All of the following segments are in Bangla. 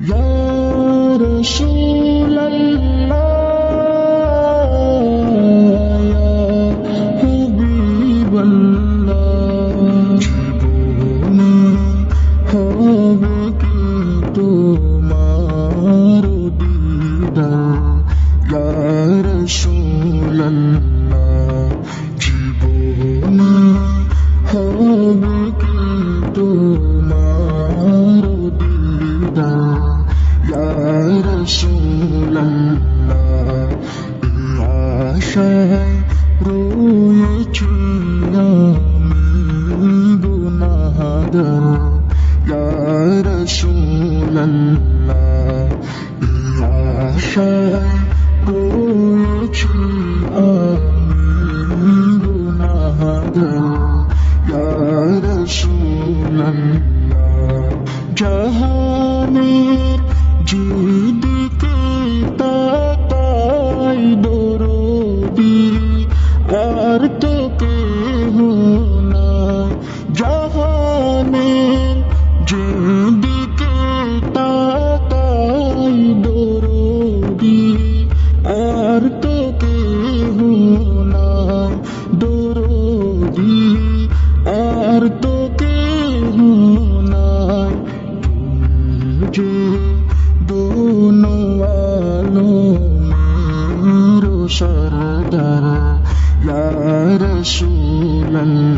يا رسول الله يا حبيب الله জীবনে হবে কি তোমার দিদার ইয়া রাসূলুল্লাহ আশায় রয়েছি আমি গুনাহগার ইয়া রাসূলুল্লাহ এই আশায় রয়েছি আমি গুনাহগার ইয়া রাসূলুল্লাহ জাহানের জানে যেদিকে তাকাই দরদি। আর তো কেহ নাই দরদি। আর তো কেহ নাই যে দোনো আলো মেরো সরদার ইয়া রসুল্লাহ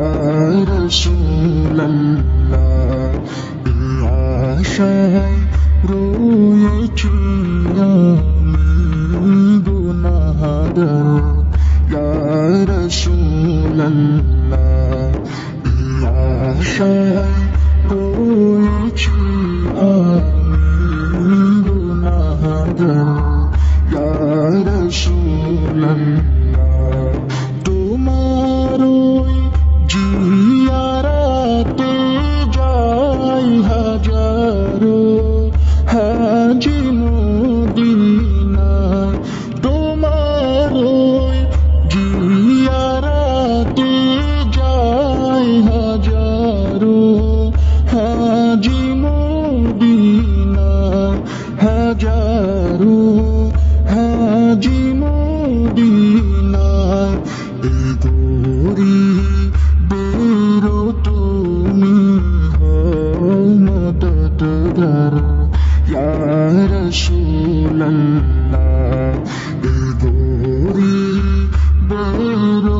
এই আশায় রয়েছি আমি রাসূলুল্লাহ এই আশায় রয়েছি আমি তোমার ওই জিয়ারাতে যাই হাজারো হাজি মদিনা তোমার জিয়ারাতে যাই হাজারো হাজি মদিনা হাজারো হাজি মদিনা এই গরিব يا رسول الله بدوري برا